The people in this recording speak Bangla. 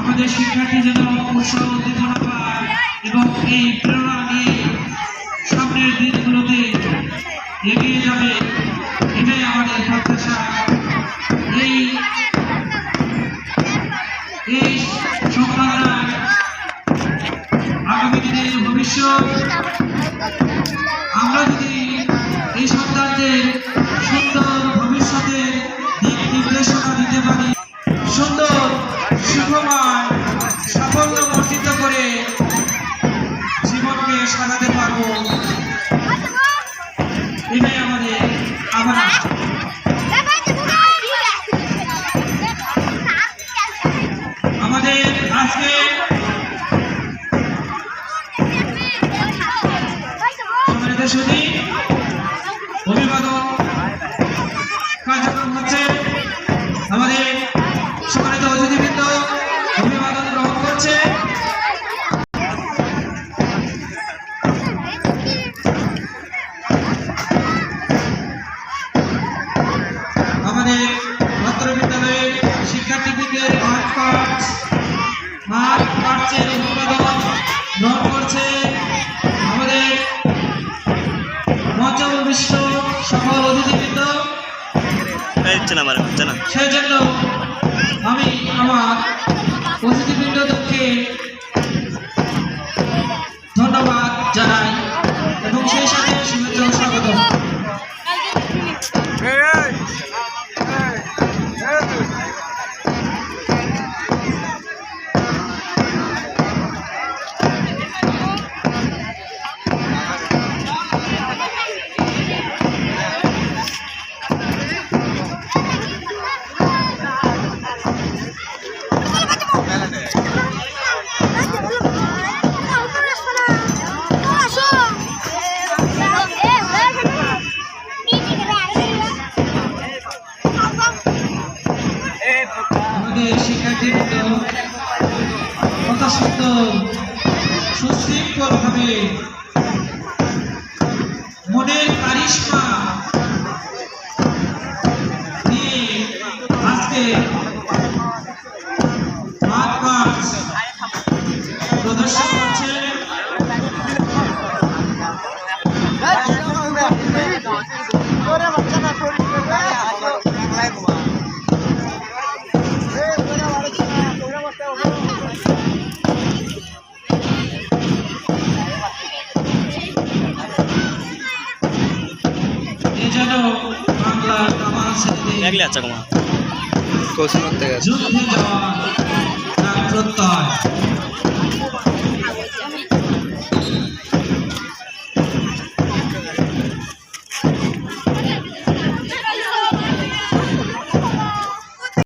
আমাদের শিক্ষার্থী যেন উৎসাহ উদ্দীপনা পায় এবং এই প্রেরণা নিয়ে সামনের দিনগুলোতে এগিয়ে যাবে, এটাই আমাদের প্রত্যাশা। এই এই সম্ভাবনা আগামী দিনের ভবিষ্যৎ, আমরা যদি এই সপ্তাহ সন্তানদের সুন্দর ভবিষ্যতের দিক নির্দেশনা দিতে পারি। সুন্দর, সুখময়, সাফল্য বর্ধিত করে জীবনকে সাজাতে পারব। এটাই আমাদের আবার আমাদের আজকে সম্মানিত শিক্ষার্থীদের মাঠ পাঠ মাঠ পাঠের গ্রহণ করছে আমাদের মঞ্চবিষ্ট সকল অতিথিবৃন্দ না আমি আমার অতিথিবৃন্দকে ধন্যবাদ জানাই এবং সেই সাথে শুভেচ্ছা স্বাগত আমাদের শিক্ষার্থীবৃন্দ কত সুন্দর সুশৃঙ্খলভাবে দেখলে আচ্ছা কুমার কৌশল থেকে